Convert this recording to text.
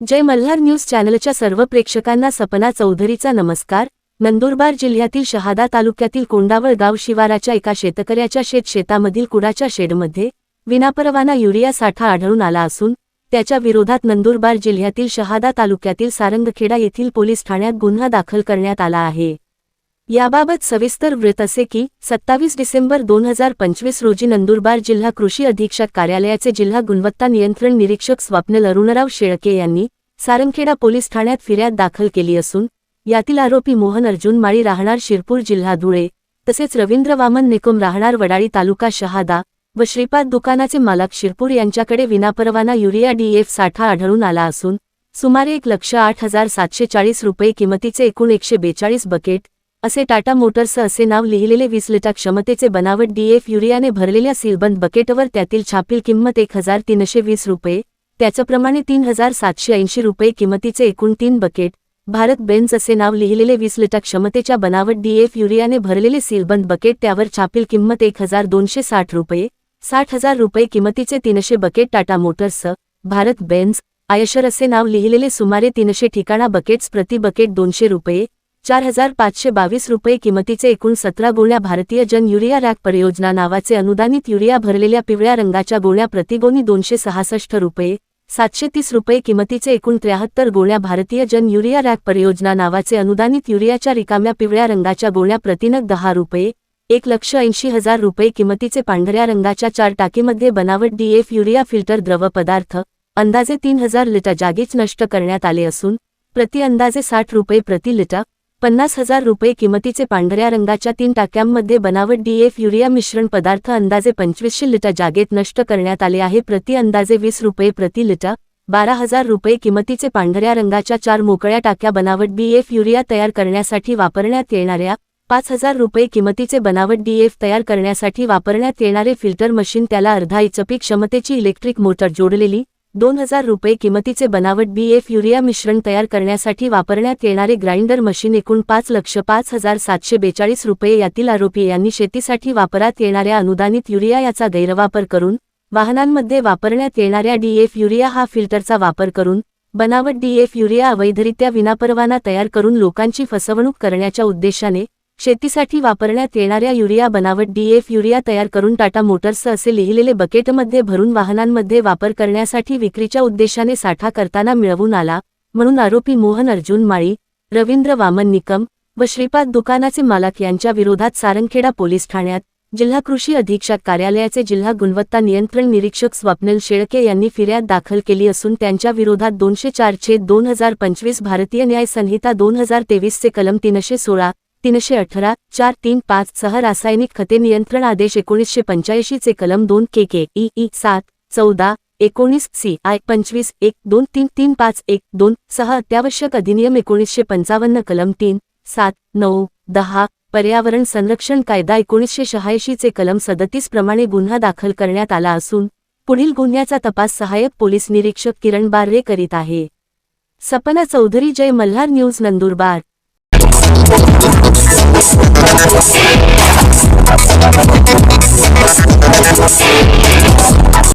जय Malhar news चॅनलच्या सर्व प्रेक्षकांना सपना चौधरीचा नमस्कार. नंदुरबार जिल्ह्यातील शहादा तालुक्यातील कोंडावळ गाव शिवाराच्या एका शेतकऱ्याच्या शेत शेतामधील कुडाच्या शेडमध्ये विनापरवाना युरिया साठा आढळून आला असून त्याच्या विरोधात नंदुरबार जिल्ह्यातील शहादा तालुक्यातील सारंगखेडा येथील पोलीस ठाण्यात गुन्हा दाखल करण्यात आला आहे. याबाबत सविस्तर वृत्त असे की सत्तावीस डिसेंबर दोन हजार पंचवीस रोजी नंदुरबार जिल्हा कृषी अधीक्षक कार्यालयाचे जिल्हा गुणवत्ता नियंत्रण निरीक्षक स्वप्नल अरुणराव शेळके यांनी सारंगखेडा पोलीस ठाण्यात फिर्याद दाखल केली असून यातील आरोपी मोहन अर्जुन माळी राहणार शिरपूर जिल्हा धुळे तसेच रवींद्र वामन निकुम राहणार वडाळी तालुका शहादा व श्रीपाद दुकानाचे मालक शिरपूर यांच्याकडे विनापरवाना युरिया डीएफ साठा आढळून आला असून सुमारे एक लक्ष आठ हजार सातशे चाळीस रुपये किमतीचे एकूण एकशे बेचाळीस बकेट असे टाटा मोटर्स असे नाव लिहिलेले वीस लिटर क्षमतेचे बनावट डीएफ युरियाने भरलेल्या सीलबंद बकेटवर त्यातील छापील किंमत एक हजार तीनशे वीस रुपये त्याचप्रमाणे तीन हजार सातशे ऐंशी रुपये किमतीचे एकूण तीन बकेट. भारत बेन्झ असे नाव लिहिलेले वीस लिटर क्षमतेच्या बनावट डीएफ युरियाने भरलेले सीलबंद बकेट त्यावर छापील किंमत एक हजार दोनशे साठ रुपये साठ हजार रुपये किमतीचे तीनशे bucket Tata Motors Bharat Benz Eicher असे नाव लिहिलेले सुमारे तीनशे ठिकाणा बकेट्स प्रति बकेट दोनशे रुपये चार हजार पाचशे बावीस रुपये किमतीचे एकूण सतरा गोळ्या भारतीय जन युरिया रॅक परियोजना नावाचे अनुदानित युरिया भरलेल्या पिवळ्या रंगाच्या गोळ्या प्रतिगोनी दोनशे सहासष्ट रुपये सातशे तीस रुपये किमतीचे एकूण त्र्याहत्तर गोळ्या भारतीय जन युरिया रॅक परियोजना नावाचे अनुदानित युरियाच्या रिकाम्या पिवळ्या रंगाच्या गोळ्या प्रतिनग दहा रुपये एक लक्ष ऐंशी हजार रुपये किमतीचे पांढऱ्या रंगाच्या चार टाकीमध्ये बनावट डीएफ युरिया फिल्टर द्रव पदार्थ अंदाजे तीन हजार लिटर जागीच नष्ट करण्यात आले असून प्रति अंदाजे साठ रुपये प्रति लिटर पन्नास हजार रुपये किमतीचे पांढऱ्या रंगाच्या तीन टाक्यांमध्ये बनावट डीएफ युरिया मिश्रण पदार्थ अंदाजे पंचवीसशे लिटर जागेत नष्ट करण्यात आले आहे. प्रति अंदाजे वीस रुपये प्रति लिटर बारा हजार रुपये किमतीचे पांढऱ्या रंगाच्या चार मोकळ्या टाक्या बनावट बीएफ युरिया तयार करण्यासाठी वापरण्यात येणाऱ्या पाच हजार रुपये किमतीचे बनावट डीएफ तयार करण्यासाठी वापरण्यात येणारे फिल्टर मशीन त्याला अर्धा इचपी क्षमतेची इलेक्ट्रिक मोटर जोडलेली दोन हजार रुपये किमतीचे बनावट बीएफ युरिया मिश्रण तयार करण्यासाठी वापरण्यात येणारे ग्राइंडर मशीन एकूण पाच लक्ष पाच हजार सातशे बेचाळीस रुपये यातील आरोपी यांनी शेतीसाठी वापरात येणाऱ्या अनुदानित युरिया याचा गैरवापर करून वाहनांमध्ये वापरण्यात येणाऱ्या डीएफ युरिया हा फिल्टरचा वापर करून बनावट डीएफ युरिया अवैधरित्या विनापरवाना तयार करून लोकांची फसवणूक करण्याच्या उद्देशाने शेतीसाठी वापरण्यात येणाऱ्या युरिया बनावट डीएफ युरिया तयार करून टाटा मोटर्स असे लिहिलेले बकेटमध्ये भरून वाहनांमध्ये वापर करण्यासाठी विक्रीच्या उद्देशाने साठा करताना मिळवून आला म्हणून आरोपी मोहन अर्जुन माळी रवींद्र वामन निकम व श्रीपाद दुकानाचे मालक यांच्या विरोधात सारंगखेडा पोलीस ठाण्यात जिल्हा कृषी अधीक्षक कार्यालयाचे जिल्हा गुणवत्ता नियंत्रण निरीक्षक स्वप्निल शेळके यांनी फिर्याद दाखल केली असून त्यांच्या विरोधात दोनशे चार दोन हजार पंचवीस भारतीय न्याय संहिता दोन हजार तेवीसचे कलम तीनशे सोळा तीनशे अठरा चार तीन पाच सह रासायनिक खते नियंत्रण आदेश एकोणीसशे पंच्याऐंशीचे कलम दोन के के ई ई सात चौदा एकोणीस सी आय पंचवीस एक दोन तीन तीन पाच एक दोन सह अत्यावश्यक अधिनियम एकोणीसशे पंचावन्न कलम तीन सात नऊ दहा पर्यावरण संरक्षण कायदा एकोणीसशे शहाऐंशीचे कलम सदतीस प्रमाणे गुन्हा दाखल करण्यात आला असून पुढील गुन्ह्याचा तपास सहाय्यक पोलीस निरीक्षक किरण बार्रे करीत आहे. Sapna Chaudhary Jai Malhar news Nandurbar. Thank you.